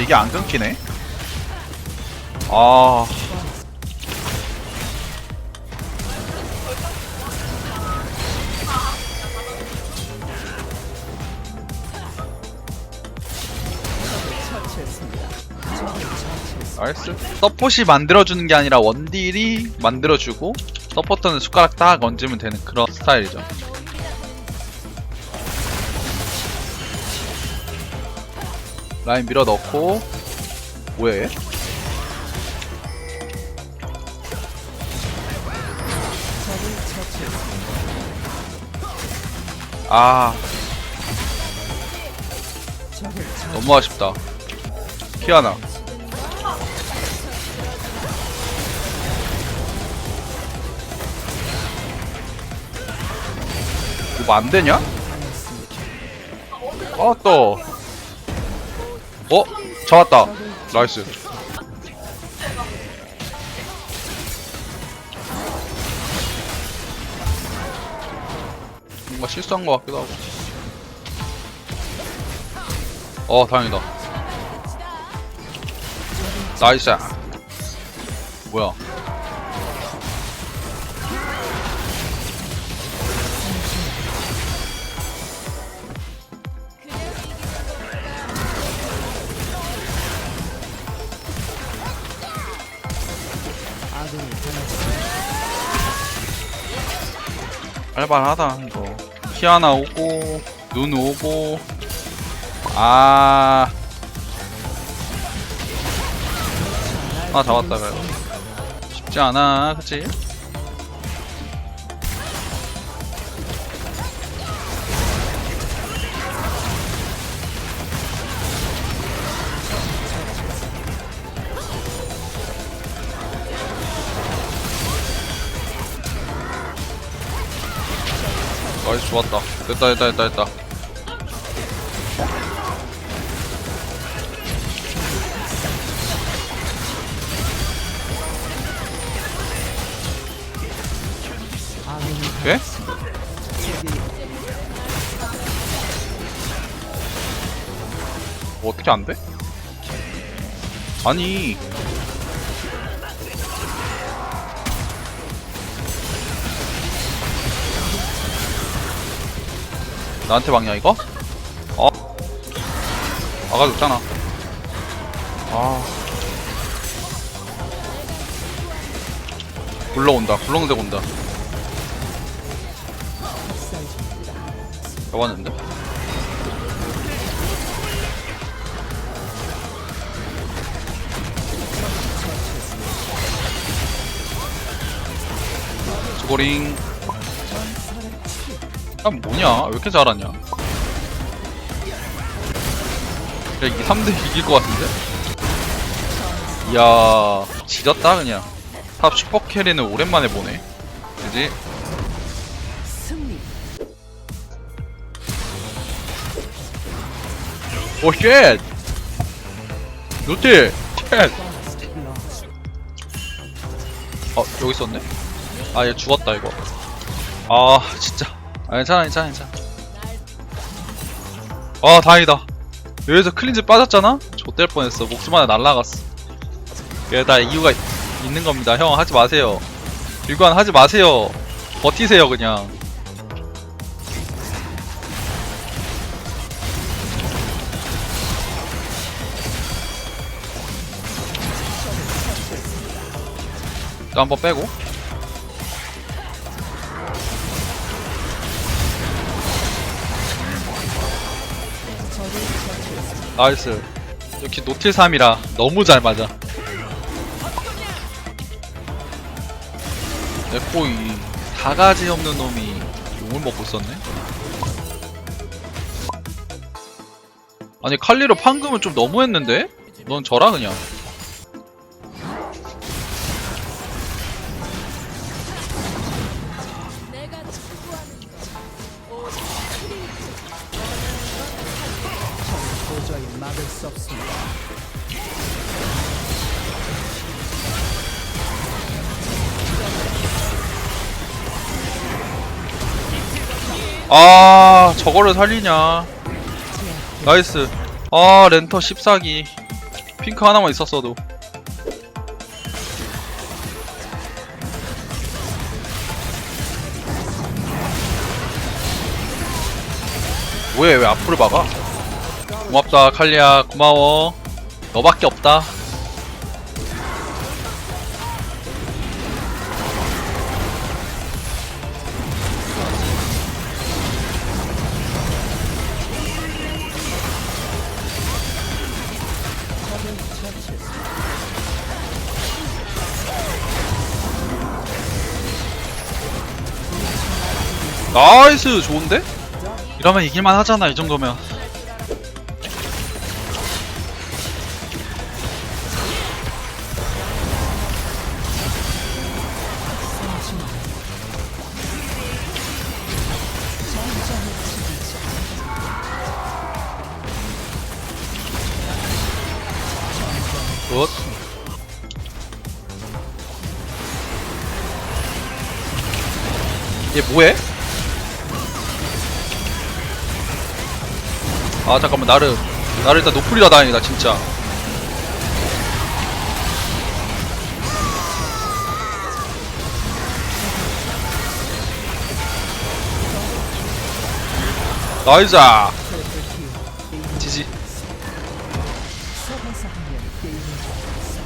이게 안 끊기네. 아. 나이스. 서폿이 만들어주는 게 아니라 원딜이 만들어주고 서포터는 숟가락 딱 얹으면 되는 그런 스타일이죠. 라인 밀어 넣고 뭐야 얘? 아 너무 아쉽다 키아나 이거 뭐 안되냐? 아 또. 어? 잡았다. 나이스. 뭔가 실수한 것 같기도 하고. 어, 다행이다. 나이스. 뭐야? 알발하다 이거 키아나 오고 눈 오고. 아. 하나 잡았다 그래도. 쉽지 않아 그치? 나이스 좋았다 됐다 됐다 됐다 됐다 예? 뭐 어떻게 안 돼? 아니 나한테 막냐 이거? 어? 막아줬잖아 아 굴러온다 굴렁색 온다 잡았는데? 스코링 아 뭐냐 왜 이렇게 잘하냐 야 2, 3대 이길 것 같은데? 이야 지렸다 그냥 탑 슈퍼캐리는 오랜만에 보네 그지? 오 쉣! 노틸! 쉣! 어 여기 있었네? 아 얘 죽었다 이거 아 진짜 아 괜찮아 괜찮아 괜찮아. 아 다행이다. 여기서 클린즈 빠졌잖아? 좆될 뻔했어. 목숨 하나 날라갔어. 이게 다 이유가 있, 있는 겁니다. 형 하지 마세요. 일관 하지 마세요. 버티세요 그냥. 또 한번 빼고 나이스. 역시 노틸 3이라 너무 잘 맞아. 내코이 다가지 없는 놈이 용을 먹고 있었네. 아니 칼리로 판금은 좀 너무했는데? 넌 저라 그냥 수 없습니다. 아 저거를 살리냐? 나이스. 아 렌터 14기. 핑크 하나만 있었어도. 뭐해 왜 앞으로 막아 고맙다 칼리야 고마워. 너밖에 없다. 나이스! 좋은데? 이러면 이길만 하잖아 이 정도면 굿. 얘 뭐해? 아 잠깐만. 나를 나를 일단 노플이라 다행이다 진짜 나이스